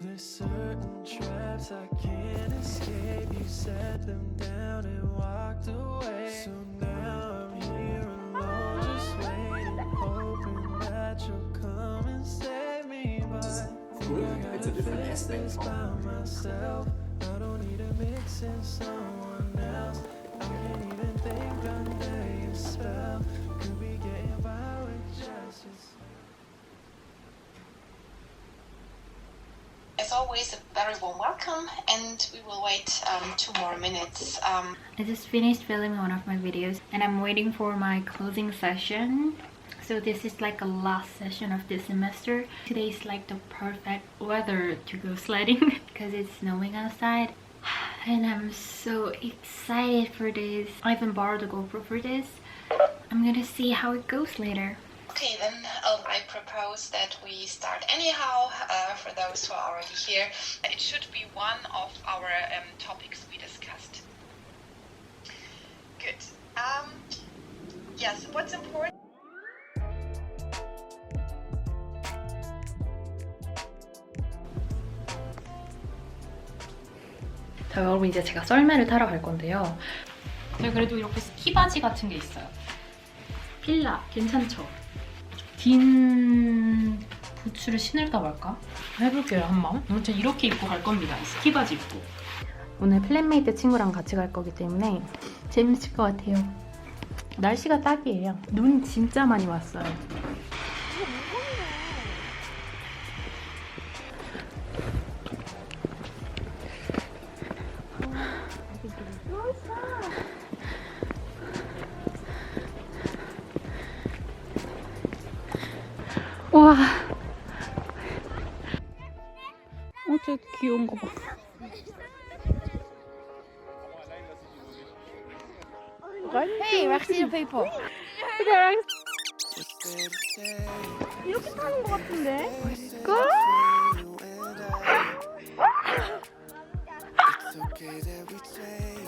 There's certain traps I can't escape. You set them down and walked away. So now I'm here alone, just waiting, hoping that you'll come and save me. But I It's a different aspect. this by myself. I don't need a mix in someone else. I can't even think under your spell. Could be always, a very warm welcome, and we will wait um, two more minutes. Um, I just finished filming one of my videos and I'm waiting for my closing session. So this is like a last session of this semester. Today is like the perfect weather to go sledding because it's snowing outside. And I'm so excited for this. I even borrowed a GoPro for this. I'm gonna see how it goes later. Okay, then um, I propose that we start anyhow. Uh, for those who are already here, it should be one of our um, topics we discussed. Good. Um, yes, what's important? 자 여러분 이제 제가 썰매를 타러 갈 건데요. 제가 그래도 이렇게 스키 바지 같은 게 있어요. 필라 괜찮죠? 긴 부츠를 신을까 말까? 해볼게요 한번. 아무튼 이렇게 입고 갈 겁니다. 이 스키 바지 입고. 오늘 플랫메이트 친구랑 같이 갈 거기 때문에 재밌을 것 같아요. 날씨가 딱이에요. 눈 진짜 많이 왔어요. 와. 어, 저 귀여운 거 봐. Hey, waar zie je de paper? 이렇게 타는 것 같은데?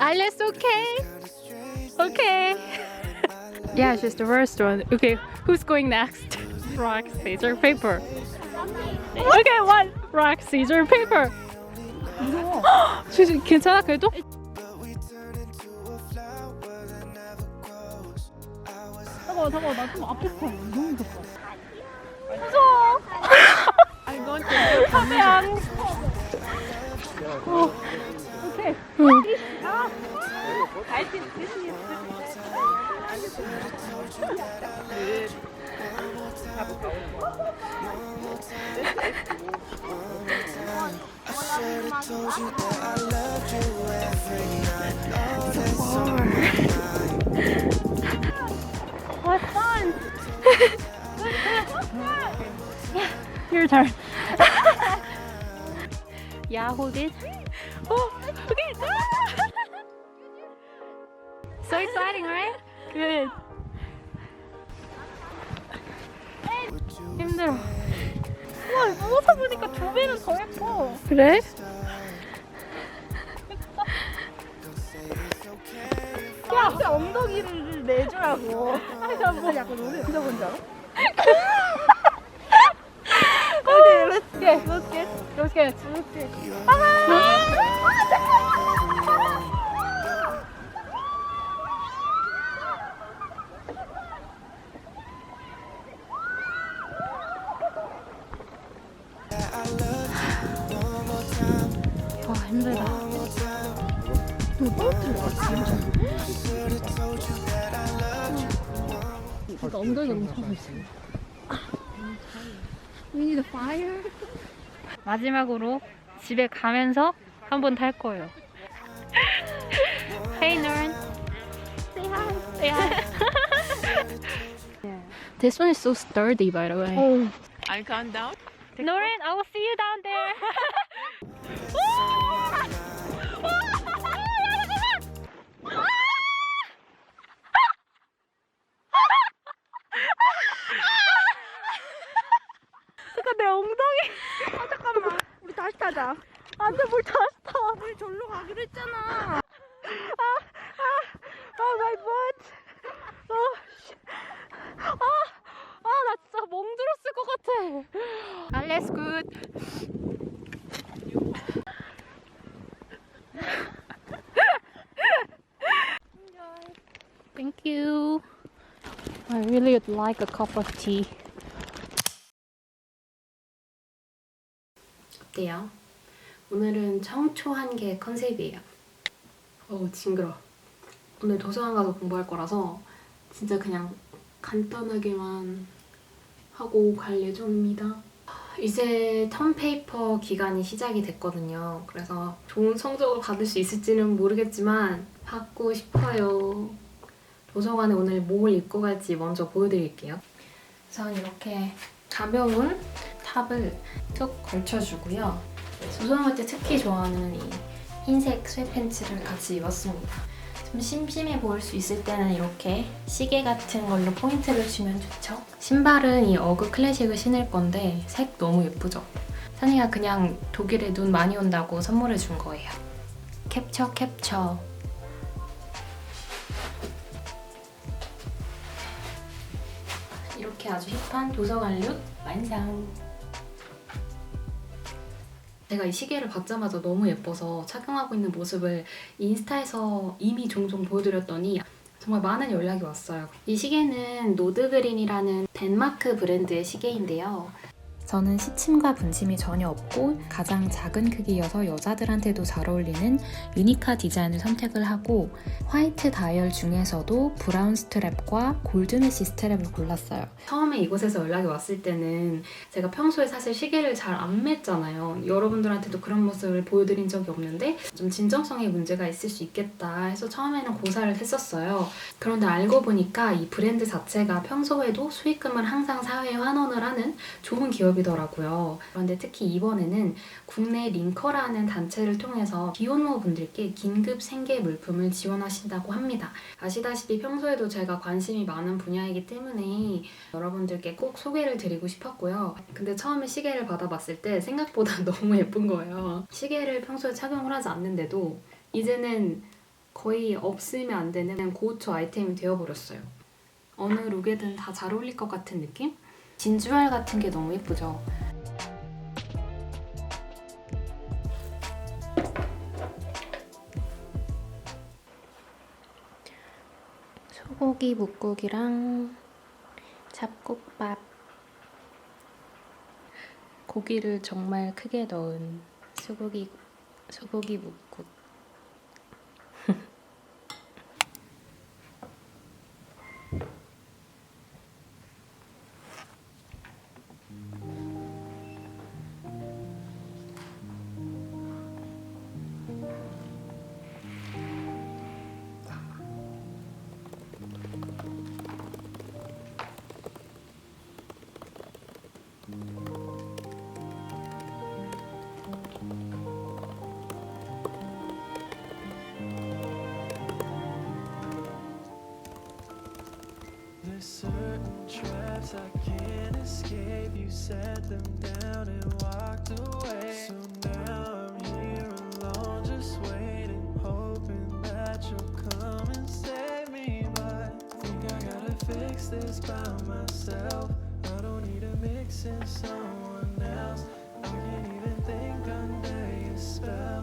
Alice, okay? Okay. yeah, she's the first one. Okay, who's going next? Rock, scissors, paper. Okay, one. Rock, scissors, paper. 저- 괜찮아 그래도? 잠깐만, 잠깐만, 나 좀 아프다. 너무 무섭다. 무서워. I'm going to 카메 안. Okay. 응. I think this is What fun! Your turn. yeah, hold it. Oh, okay. so exciting, right? Good. 힘들어. 우와, 누워서 보니까 두 배는 더 예뻐. 그래? 야, 앞에 엉덩이를 내주라고. 아니, 나 뭐, 약간 노래 들어본 줄 알아? Okay, let's get, let's get, let's get, let's get. 와 힘들다. 그러니까 엉덩이가 너무 차고 있어. We need a fire. 마지막으로 집에 가면서 한 번 탈 거예요. hey Norn. Say hi. Say hi. This one is so sturdy, by the way. Oh. I count down. Noreen, I will see you down there. 잠깐 내 엉덩이. 아 잠깐만. 우리 다시 타자. 안돼 뭘 다시 타. 우리 절로 가기로 했잖아. 아, 아, 아, my butt. 아, 아, 나 진짜 멍들었을 것 같아. Alles gut. Thank you. I really would like a cup of tea. 어때요? 오늘은 청초한 게 컨셉이에요. 어우 징그러. 오늘 도서관 가서 공부할 거라서 진짜 그냥 간단하게만 하고 갈 예정입니다. 이제 텀페이퍼 기간이 시작이 됐거든요. 그래서 좋은 성적을 받을 수 있을지는 모르겠지만 받고 싶어요. 도서관에 오늘 뭘 입고 갈지 먼저 보여드릴게요. 우선 이렇게 가벼운 탑을 툭 걸쳐주고요. 도서관 때 특히 좋아하는 이 흰색 스웨팬츠를 같이 입었습니다. 좀 심심해 보일 수 있을 때는 이렇게 시계 같은 걸로 포인트를 주면 좋죠. 신발은 이 어그 클래식을 신을 건데 색 너무 예쁘죠? 산이가 그냥 독일에 눈 많이 온다고 선물해 준 거예요. 캡처 캡처. 이렇게 아주 힙한 도서관 룩 완성. 제가 이 시계를 받자마자 너무 예뻐서 착용하고 있는 모습을 인스타에서 이미 종종 보여드렸더니 정말 많은 연락이 왔어요. 이 시계는 노드그린이라는 덴마크 브랜드의 시계인데요. 저는 시침과 분침이 전혀 없고 가장 작은 크기여서 여자들한테도 잘 어울리는 유니카 디자인을 선택을 하고 화이트 다이얼 중에서도 브라운 스트랩과 골드 메시 스트랩을 골랐어요. 처음에 이곳에서 연락이 왔을 때는 제가 평소에 사실 시계를 잘 안 맸잖아요. 여러분들한테도 그런 모습을 보여드린 적이 없는데 좀 진정성에 문제가 있을 수 있겠다 해서 처음에는 고사를 했었어요. 그런데 알고 보니까 이 브랜드 자체가 평소에도 수익금을 항상 사회에 환원을 하는 좋은 기업이 더라고요. 그런데 특히 이번에는 국내 링커라는 단체를 통해서 비혼모 분들께 긴급 생계 물품을 지원하신다고 합니다. 아시다시피 평소에도 제가 관심이 많은 분야이기 때문에 여러분들께 꼭 소개를 드리고 싶었고요. 근데 처음에 시계를 받아봤을 때 생각보다 너무 예쁜 거예요. 시계를 평소에 착용을 하지 않는데도 이제는 거의 없으면 안 되는 고우초 아이템이 되어버렸어요. 어느 룩에든 다 잘 어울릴 것 같은 느낌? 진주알 같은 게 너무 예쁘죠? 소고기 묵국이랑 잡곡밥 고기를 정말 크게 넣은 소고기 소고기 묵국 traps I can't escape. You set them down and walked away. So now I'm here alone, just waiting, hoping that you'll come and save me. But I think I gotta fix this by myself. I don't need to mix in someone else. I can't even think under your spell.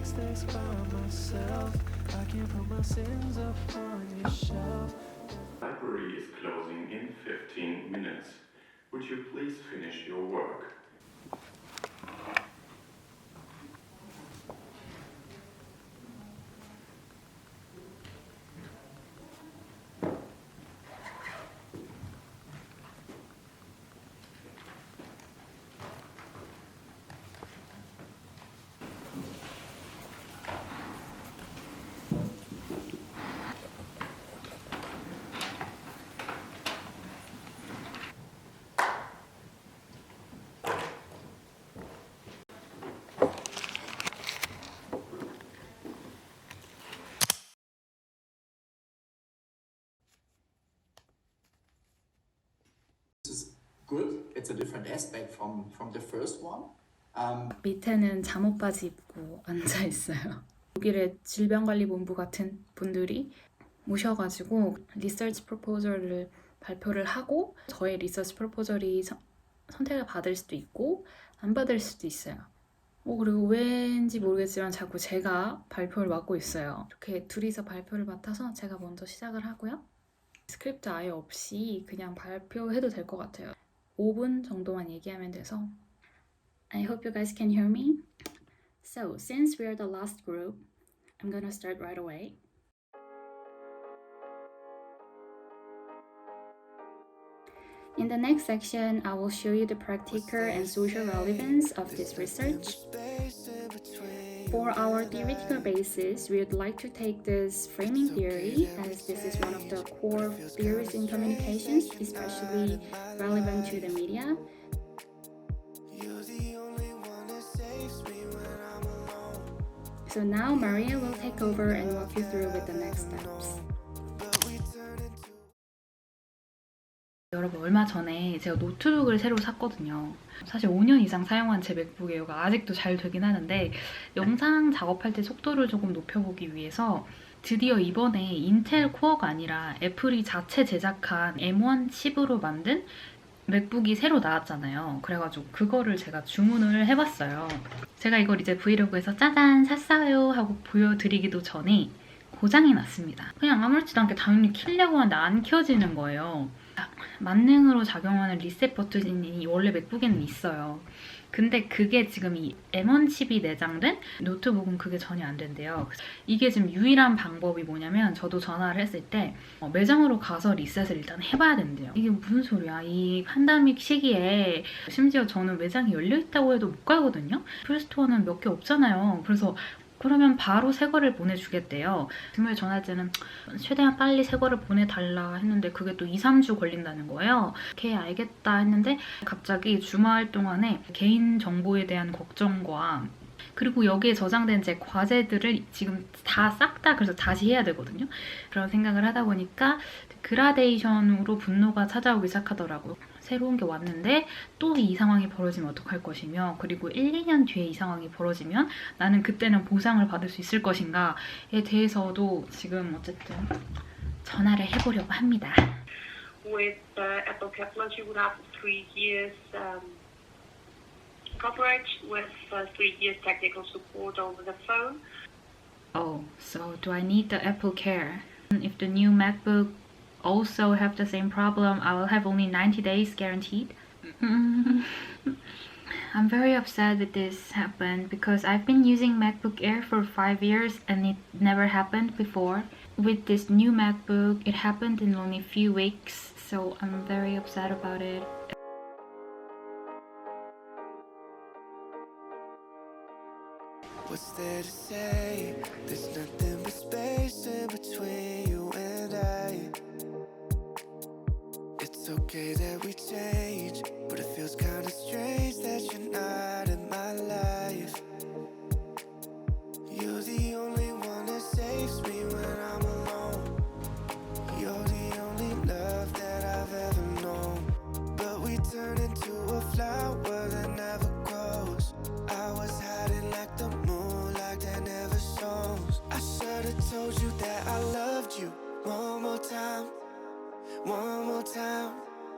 Gotta by myself. I can't put my sins up on your shelf. Library is closing in 15 minutes. Would you please finish your work? Good. It's a different aspect from from the first one. Um, 밑에는 잠옷 바지 입고 앉아 있어요. 독일의 질병관리본부 같은 분들이 오셔가지고 리서치 프로포절을 발표를 하고 저의 리서치 프로포절이 선- 선택을 받을 수도 있고 안 받을 수도 있어요. 어, 그리고 왠지 모르겠지만 자꾸 제가 발표를 맡고 있어요. 이렇게 둘이서 발표를 맡아서 제가 먼저 시작을 하고요. 스크립트 아예 없이 그냥 발표해도 될 것 같아요. 5분 정도만 얘기하면 돼서 I hope you guys can hear me. So, since we are the last group, I'm gonna start right away. In the next section, I will show you the practical and social relevance of this research. For our theoretical basis, we would like to take this framing theory as this is one of the core theories in communications, especially relevant to the media. So now Maria will take over and walk you through with the next steps. 여러분 얼마 전에 제가 노트북을 새로 샀거든요. 사실 5년 이상 사용한 제 맥북에요가 아직도 잘 되긴 하는데 영상 작업할 때 속도를 조금 높여보기 위해서 드디어 이번에 인텔 코어가 아니라 애플이 자체 제작한 M1 칩으로 만든 맥북이 새로 나왔잖아요. 그래가지고 그거를 제가 주문을 해봤어요. 제가 이걸 이제 브이로그에서 짜잔 샀어요 하고 보여드리기도 전에 고장이 났습니다. 그냥 아무렇지도 않게 당연히 키려고 하는데 안 켜지는 거예요. 만능으로 작용하는 리셋 버튼이 원래 맥북에는 있어요. 근데 그게 지금 이 M1 칩이 내장된 노트북은 그게 전혀 안 된대요. 이게 지금 유일한 방법이 뭐냐면 저도 전화를 했을 때 어, 매장으로 가서 리셋을 일단 해봐야 된대요. 이게 무슨 소리야? 이 팬데믹 시기에 심지어 저는 매장이 열려 있다고 해도 못 가거든요. 플스토어는 몇 개 없잖아요. 그래서 그러면 바로 새 거를 보내주겠대요. 전화할 때는 최대한 빨리 새 거를 보내달라 했는데 그게 또 2, 3주 걸린다는 거예요. 오케이 알겠다 했는데 갑자기 주말 동안에 개인 정보에 대한 걱정과 그리고 여기에 저장된 제 과제들을 지금 다 싹 다 그래서 다시 해야 되거든요. 그런 생각을 하다 보니까 그라데이션으로 분노가 찾아오기 시작하더라고요. 새로운 게 왔는데 또 이 상황이 벌어지면 어떡할 것이며 그리고 1, 2년 뒤에 이 상황이 벌어지면 나는 그때는 보상을 받을 수 있을 것인가에 대해서도 지금 어쨌든 전화를 해보려고 합니다. with uh, Apple Caplus, you would have three years um, coverage with uh, three years technical support over the phone. Oh, so do I need the Apple Care? If the new MacBook also have the same problem, I will have only 90 days guaranteed. I'm very upset that this happened because I've been using MacBook Air for 5 years and it never happened before. With this new MacBook, it happened in only a few weeks, so I'm very upset about it. What's there to say? There's nothing but space in between okay that we change, but it feels kinda strange